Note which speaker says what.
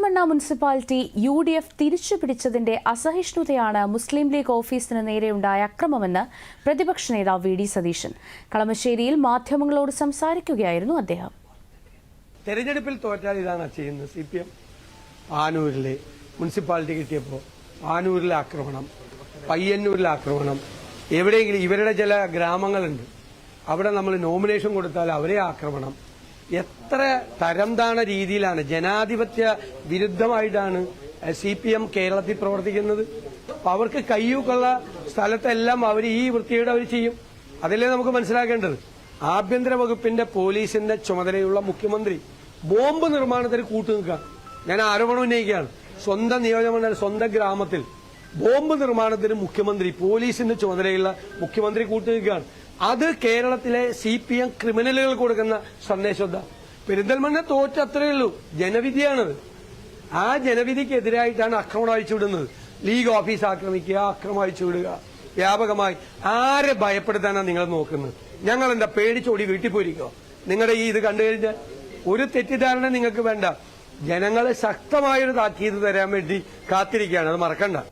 Speaker 1: Perinthalmanna municipality U D F തിരിച്ചു പിടിച്ചതിന്റെ അസഹിഷ്ണുതയാണ് മുസ്ലിം league ഓഫീസിന് നേരെയുണ്ടായ അക്രമമെന്ന് പ്രതിപക്ഷ നേതാവ് വി ഡി സതീശൻ കളമശ്ശേരിയിൽ മാധ്യമങ്ങളോട് സംസാരിക്കുകയായിരുന്നു അദ്ദേഹം
Speaker 2: തെരഞ്ഞെടുപ്പിൽ തോറ്റാൽ ഇതാണ് ചെയ്യുന്നത് സി പി എം ആനൂരിലെ മുനിസിപ്പാലിറ്റി കിട്ടിയപ്പോൾ ആനൂരിലെ ആക്രമണം പയ്യന്നൂരിലെ ആക്രമണം എവിടെയെങ്കിലും ഇവരുടെ ചില ഗ്രാമങ്ങളുണ്ട് അവിടെ നമ്മൾ നോമിനേഷൻ കൊടുത്താൽ അവരെ ആക്രമണം എത്ര തരംതാണ രീതിയിലാണ് ജനാധിപത്യ വിരുദ്ധമായിട്ടാണ് സി പി എം കേരളത്തിൽ പ്രവർത്തിക്കുന്നത് അവർക്ക് കയ്യൂക്കുള്ള സ്ഥലത്തെല്ലാം അവർ ഈ വൃത്തിയുടെ അവർ ചെയ്യും അതല്ലേ നമുക്ക് മനസ്സിലാക്കേണ്ടത് ആഭ്യന്തര വകുപ്പിന്റെ പോലീസിന്റെ ചുമതലയുള്ള മുഖ്യമന്ത്രി ബോംബ് നിർമ്മാണത്തിന് കൂട്ടുനിൽക്കുക ഞാൻ ആരോപണം ഉന്നയിക്കുകയാണ് സ്വന്തം നിയോജകമണ്ഡലം സ്വന്തം ഗ്രാമത്തിൽ ബോംബ് നിർമ്മാണത്തിന് മുഖ്യമന്ത്രി പോലീസിന്റെ ചുമതലയുള്ള മുഖ്യമന്ത്രി കൂട്ടുനിൽക്കുകയാണ് അത് കേരളത്തിലെ സി പി എം ക്രിമിനലുകൾ കൊടുക്കുന്ന സന്ദേശം എന്താ പെരിന്തൽമണ്ണ തോറ്റ അത്രയേ ഉള്ളൂ ജനവിധിയാണത് ആ ജനവിധിക്കെതിരായിട്ടാണ് അക്രമണം അഴിച്ചുവിടുന്നത് ലീഗ് ഓഫീസ് ആക്രമിക്കുക അക്രമം അഴിച്ചുവിടുക വ്യാപകമായി ആരെ ഭയപ്പെടുത്താനാണ് നിങ്ങൾ നോക്കുന്നത് ഞങ്ങൾ എന്താ പേടിച്ചോടി വീട്ടിൽ പോയിരിക്കോ നിങ്ങളുടെ ഈ ഇത് കണ്ടു കഴിഞ്ഞാൽ ഒരു തെറ്റിദ്ധാരണ നിങ്ങൾക്ക് വേണ്ട ജനങ്ങളെ ശക്തമായൊരു താക്കീത് തരാൻ വേണ്ടി കാത്തിരിക്കുകയാണ് അത് മറക്കണ്ട